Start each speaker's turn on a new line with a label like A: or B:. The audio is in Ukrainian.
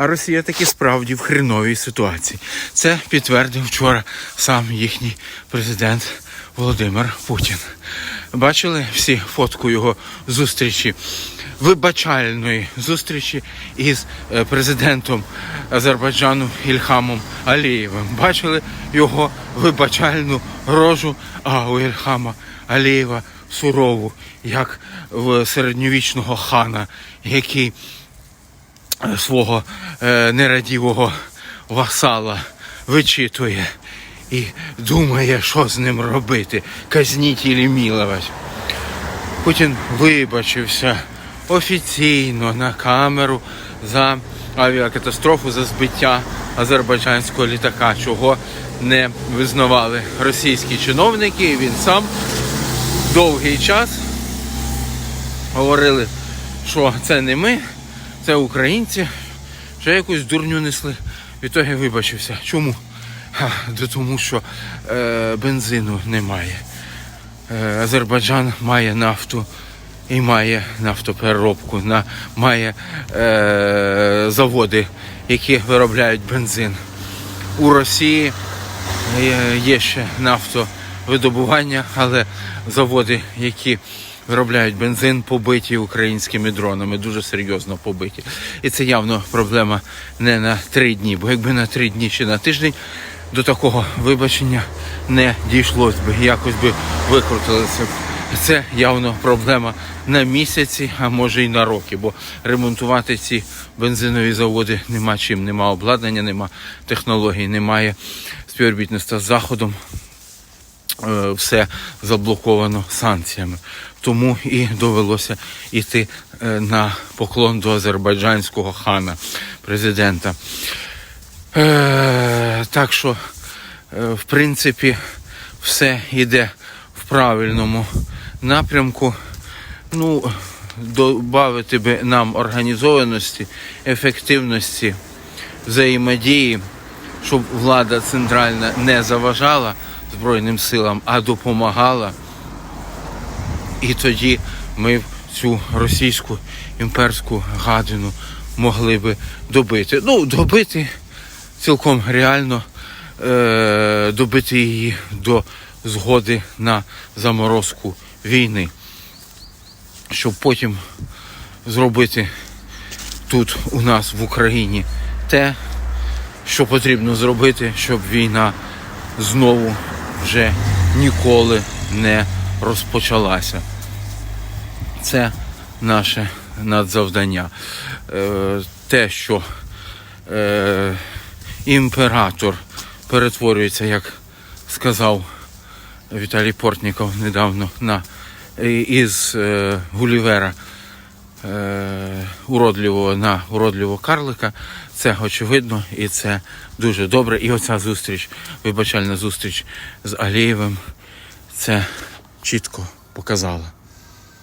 A: А Росія таки справді в хреновій ситуації. Це підтвердив вчора сам їхній президент Володимир Путін. Бачили всі фотку його зустрічі, вибачальної зустрічі із е, президентом Азербайджану Ільхамом Алієвим. Бачили його вибачальну рожу, а у Ільхама Алієва сурову, як в середньовічного хана, який свого е, нерадівого васала вичитує і думає, що з ним робити. Казніть і міловать. Путін вибачився офіційно на камеру за авіакатастрофу, за збиття азербайджанського літака, чого не визнавали російські чиновники. І він сам довгий час говорили, що це не ми, це українці, що якусь дурню несли. Відтоді вибачився. Чому? Ха, да тому що е, бензину немає. Е, Азербайджан має нафту і має нафтопереробку, на, має е, заводи, які виробляють бензин. У Росії є, є ще нафтовидобування, але заводи, які виробляють бензин, побиті українськими дронами, дуже серйозно побиті. І це явно проблема не на три дні, бо якби на три дні чи на тиждень до такого вибачення не дійшлось би, якось би викрутилося. Це явно проблема на місяці, а може й на роки, бо ремонтувати ці бензинові заводи нема чим, нема обладнання, нема технологій, немає співробітництва з заходом. Е, Все заблоковано санкціями. Тому і довелося йти е, на поклон до азербайджанського хана, президента. Е, так що, е, в принципі, все йде в правильному напрямку. Ну, додати би нам організованості, ефективності, взаємодії, щоб влада центральна не заважала Збройним силам, а допомагала. І тоді ми цю російську імперську гадину могли би добити. Ну, добити цілком реально е, добити її до згоди на заморозку війни, щоб потім зробити тут у нас в Україні те, що потрібно зробити, щоб війна знову вже ніколи не розпочалася. Це наше надзавдання. Е, те, що е, імператор перетворюється, як сказав Віталій Портніков недавно на із е, Гулівера уродливого на уродливого карлика. Це очевидно і це дуже добре. І оця зустріч, вибачальна зустріч з Алієвим, це чітко показала.